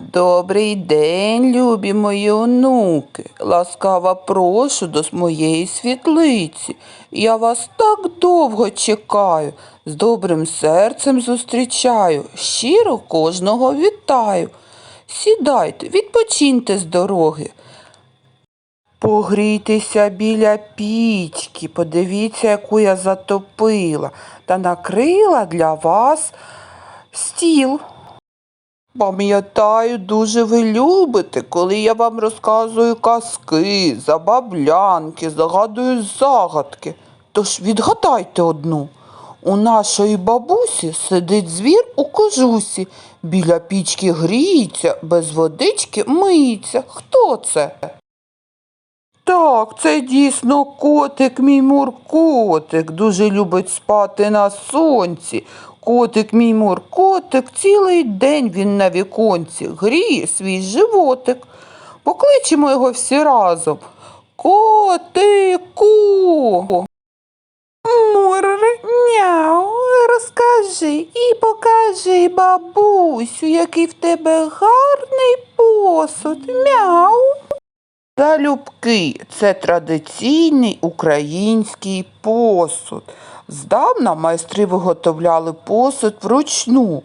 Добрий день, любі мої онуки. Ласкаво прошу до моєї світлиці. Я вас так довго чекаю, з добрим серцем зустрічаю, щиро кожного вітаю. Сідайте, відпочиньте з дороги. Погрійтеся біля пічки, подивіться, яку я затопила, та накрила для вас стіл. Пам'ятаю, дуже ви любите, коли я вам розказую казки, забавлянки, загадую загадки. Тож відгадайте одну. У нашої бабусі сидить звір у кожусі, біля пічки гріється, без водички миється. Хто це? Так, це дійсно котик, мій муркотик, дуже любить спати на сонці. Котик, мій муркотик, цілий день він на віконці гріє свій животик. Покличемо його всі разом. Котику. Мур, няу, розкажи і покажи, бабусю, який в тебе гарний посуд. Мяу. Залюбки це традиційний український посуд. Здавна майстри виготовляли посуд вручну.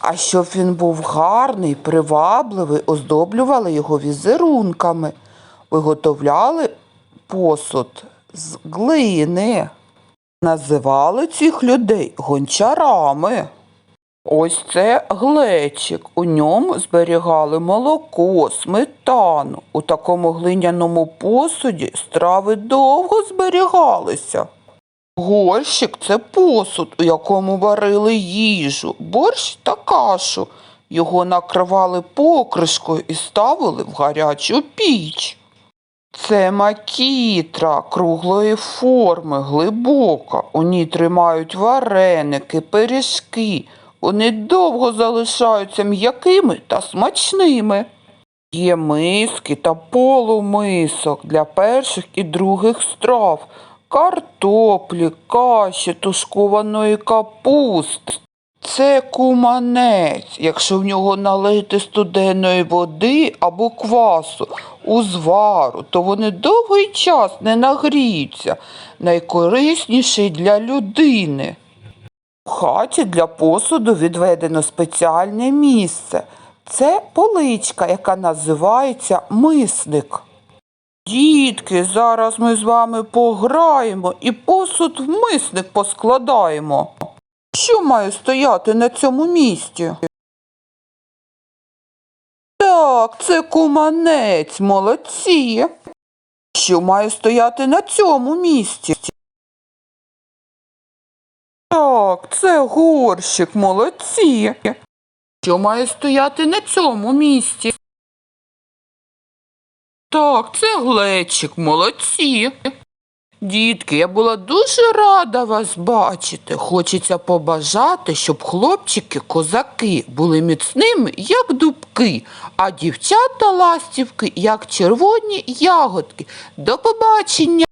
А щоб він був гарний, привабливий, оздоблювали його візерунками. Виготовляли посуд з глини. Називали цих людей гончарами. Ось це глечик. У ньому зберігали молоко, сметану. У такому глиняному посуді страви довго зберігалися. Горщик це посуд, у якому варили їжу, борщ та кашу. Його накривали покришкою і ставили в гарячу піч. Це макітра круглої форми, глибока. У ній тримають вареники, пиріжки. Вони довго залишаються м'якими та смачними. Є миски та полумисок для перших і других страв, картоплі, каші, тушкованої капусти. Це куманець, якщо в нього налити студеної води або квасу, узвару, то вони довгий час не нагріються, найкорисніший для людини. У хаті для посуду відведено спеціальне місце. Це поличка, яка називається мисник. Дітки, зараз ми з вами пограємо і посуд в мисник поскладаємо. Що має стояти на цьому місці? Так, це куманець, молодці. Що має стояти на цьому місці? Так, це горщик, молодці. Що має стояти на цьому місці? Так, це глечик, молодці. Дітки, я була дуже рада вас бачити. Хочеться побажати, щоб хлопчики, козаки були міцними, як дубки, а дівчата ластівки, як червоні ягодки. До побачення!